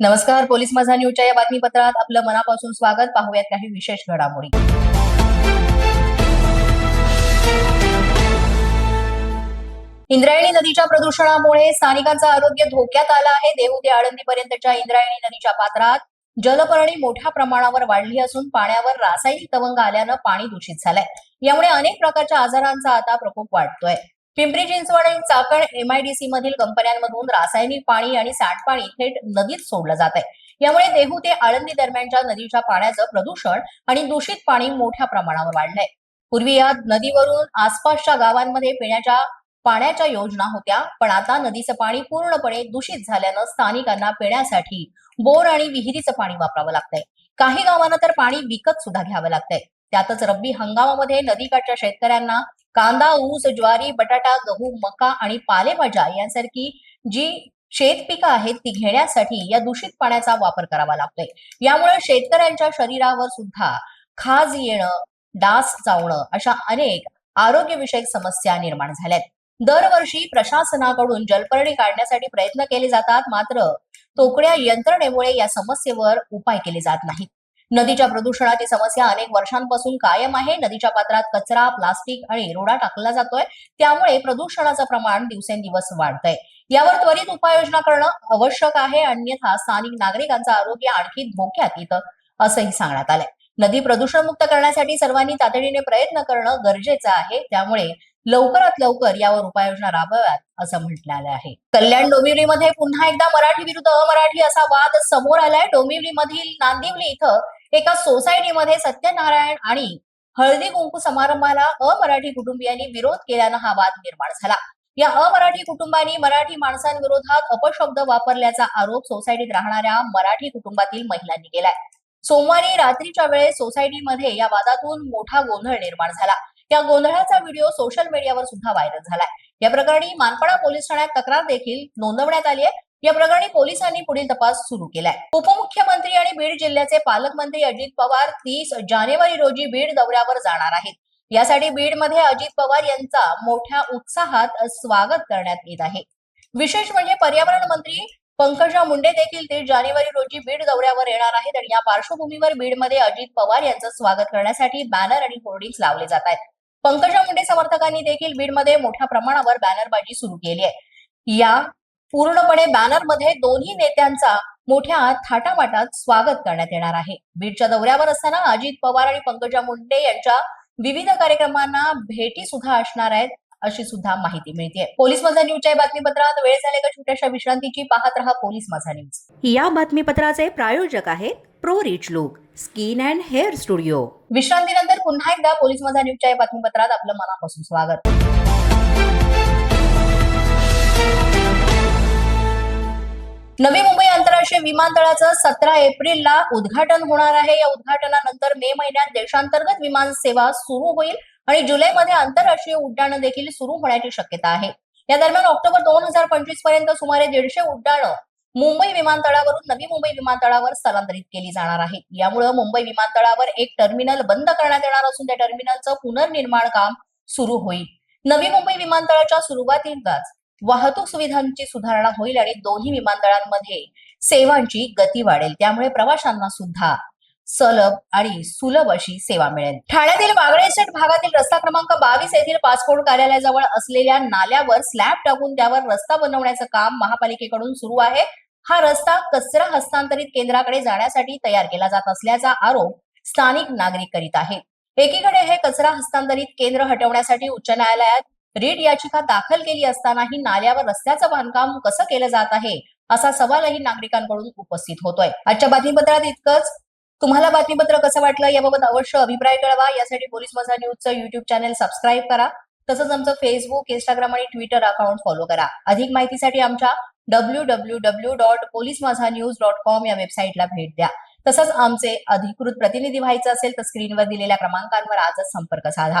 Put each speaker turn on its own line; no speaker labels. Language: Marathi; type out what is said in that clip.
नमस्कार पोलीस माझा न्यूजच्या या बातमीपत्रात आपलं मनापासून स्वागत. पाहूयात काही विशेष घडामोडी. इंद्रायणी नदीच्या प्रदूषणामुळे स्थानिकांचं आरोग्य धोक्यात आलं आहे. देहू ते आळंदीपर्यंतच्या इंद्रायणी नदीच्या पात्रात जलपर्णी मोठ्या प्रमाणावर वाढली असून पाण्यावर रासायनिक तवंग आल्यानं पाणी दूषित झालंय. यामुळे अनेक प्रकारच्या आजारांचा आता प्रकोप वाढतोय. पिंपरी चिंचवड आणि चाकण एमआयडीसी मधील कंपन्यांमधून रासायनिक पाणी आणि सांडपाणी थेट नदीत सोडलं जात आहे. यामुळे देहू ते आळंदी दरम्यानच्या नदीच्या पाण्याचं प्रदूषण आणि दूषित पाणी मोठ्या प्रमाणावर वाढलंय. पूर्वी या नदीवरून आसपासच्या गावांमध्ये पिण्याच्या पाण्याच्या योजना होत्या पण आता नदीचं पाणी पूर्णपणे दूषित झाल्यानं स्थानिकांना पिण्यासाठी बोर आणि विहिरीचं पाणी वापरावं लागतंय. काही गावांना तर पाणी विकत सुद्धा घ्यावं लागतंय. त्यातच रब्बी हंगामामध्ये नदीकाठच्या शेतकऱ्यांना कांदा ऊस ज्वारी बटाटा गहू मका आणि पालेभाज्या यांसारखी जी शेतपिकं आहेत ती घेण्यासाठी या दूषित पाण्याचा वापर करावा लागतोय. यामुळे शेतकऱ्यांच्या शरीरावर सुद्धा खाज येणं डास चावणं अशा अनेक आरोग्यविषयक समस्या निर्माण झाल्यात. दरवर्षी प्रशासनाकडून जलपर्णी काढण्यासाठी प्रयत्न केले जातात मात्र तोकड्या यंत्रणेमुळे या समस्येवर उपाय केले जात नाहीत. नदीच्या प्रदूषणाची समस्या अनेक वर्षांपासून कायम आहे. नदीच्या पात्रात कचरा प्लास्टिक आणि रोडा टाकला जातोय. त्यामुळे प्रदूषणाचं प्रमाण दिवसेंदिवस वाढतंय. यावर त्वरित उपाययोजना करणं आवश्यक आहे. अन्यथा स्थानिक नागरिकांचं आरोग्य आणखी धोक्यात येतं असंही सांगण्यात आलंय. नदी प्रदूषण मुक्त करण्यासाठी सर्वांनी तातडीने प्रयत्न करणं गरजेचं आहे. त्यामुळे लवकरात लवकर यावर उपाययोजना राबव्यात असं म्हटलं आलं आहे. कल्याण डोंबिवलीमध्ये पुन्हा एकदा मराठी विरुद्ध अमराठी असा वाद समोर आलाय. डोंबिवली मधील नांदिवली इथं एका सोसायटीमध्ये सत्यनारायण आणि हळदी कुंकू समारंभाला अमराठी कुटुंबियांनी विरोध केल्यानं हा वाद निर्माण झाला. या अमराठी कुटुंबांनी मराठी माणसांविरोधात अपशब्द वापरल्याचा आरोप सोसायटीत राहणाऱ्या मराठी कुटुंबातील महिलांनी केलाय. सोमवारी रात्रीच्या वेळेस सोसायटीमध्ये या वादातून मोठा गोंधळ निर्माण झाला. या गोंधळाचा व्हिडिओ सोशल मीडियावर सुद्धा व्हायरल झालाय. या प्रकरणी मानपाडा पोलीस ठाण्यात तक्रार देखील नोंदवण्यात आली आहे. या प्रकरणी पोलिसांनी पुढील तपास सुरू केलाय. उपमुख्यमंत्री आणि बीड जिल्ह्याचे पालकमंत्री अजित पवार तीस जानेवारी रोजी बीड दौऱ्यावर जाणार आहेत. यासाठी बीडमध्ये अजित पवार यांचा मोठ्या उत्साहात स्वागत करण्यात येत आहे. विशेष म्हणजे पर्यावरण मंत्री पंकजा मुंडे देखील तीस जानेवारी रोजी बीड दौऱ्यावर येणार आहेत आणि या पार्श्वभूमीवर बीडमध्ये अजित पवार यांचं स्वागत करण्यासाठी बॅनर आणि होर्डिंग्स लावले जात आहेत. पंकजा मुंडे समर्थकांनी देखील बीडमध्ये मोठ्या प्रमाणावर बॅनरबाजी सुरू केली आहे. या पूर्णपणे बॅनरमध्ये दोन्ही नेत्यांचा मोठ्या थाटामाटात स्वागत करण्यात येणार आहे. बीडच्या दौऱ्यावर असताना अजित पवार आणि पंकजा मुंडे यांच्या विविध कार्यक्रमांना भेटी सुद्धा असणार आहेत अशी सुद्धा माहिती मिळते पोलीस माझा न्यूजच्या बातमीपत्रात वेळ झाले का छोट्याशा विश्रांतीची पाहत रहा पोलीस माझा न्यूज.
या बातमीपत्राचे प्रायोजक आहेत pro rich look skin and hair studio.
विश्रांतीनंतर पुन्हा एकदा पोलीस माझा न्यूजच्या बातमीपत्रात आपलं मनापासून स्वागत. नवी मुंबई आंतरराष्ट्रीय विमानतळाचं सतरा एप्रिलला उद्घाटन होणार आहे. या उद्घाटनानंतर मे महिन्यात देशांतर्गत विमान सेवा सुरू होईल आणि जुलैमध्ये आंतरराष्ट्रीय उड्डाणं देखील सुरू होण्याची शक्यता आहे. या दरम्यान ऑक्टोबर दोन हजार पंचवीसपर्यंत सुमारे दीडशे उड्डाणं मुंबई विमानतळावरून नवी मुंबई विमानतळावर स्थलांतरित केली जाणार आहे यामुळे मुंबई विमानतळावर एक टर्मिनल बंद करण्यात येणार असून त्या टर्मिनलचं पुनर्निर्माण काम सुरू होईल. नवी मुंबई विमानतळाच्या सुरुवातीलाच वाहतूक सुविधांची सुधारणा होईल आणि दोन्ही विमानतळांमध्ये सेवांची गती वाढेल. त्यामुळे प्रवाशांना सुद्धा सलभ आणि सुलभ अशी सेवा मिळेल. ठाण्यातील वागळे भागातील रस्ता क्रमांक बावीस येथील पासपोर्ट कार्यालयाजवळ असलेल्या नाल्यावर स्लॅब टाकून त्यावर रस्ता बनवण्याचं काम महापालिकेकडून सुरू आहे. हा रस्ता कचरा हस्तांतरित केंद्राकडे जाण्यासाठी तयार केला जात असल्याचा आरोप स्थानिक नागरिक करीत आहेत. एकीकडे हे कचरा हस्तांतरित केंद्र हटवण्यासाठी उच्च न्यायालयात रीट याचिका दाखल केली असतानाही नाल्यावर रस्त्याचं बांधकाम कसं केलं जात आहे असा सवालही नागरिकांकडून उपस्थित होतोय. आजच्या बातमीपत्रात इतकंच. तुम्हाला बातमीपत्र कसं वाटलं याबाबत अवश्य अभिप्राय कळवा. यासाठी पोलीस माझा न्यूजचं युट्यूब चॅनल सबस्क्राईब करा. तसंच आमचं फेसबुक इंस्टाग्राम आणि ट्विटर अकाउंट फॉलो करा. अधिक माहितीसाठी आमच्या W W W dot police Majha news dot com या वेबसाईटला भेट द्या. तसंच आमचे अधिकृत प्रतिनिधी व्हायचं असेल तर स्क्रीनवर दिलेल्या क्रमांकांवर आजच संपर्क साधा.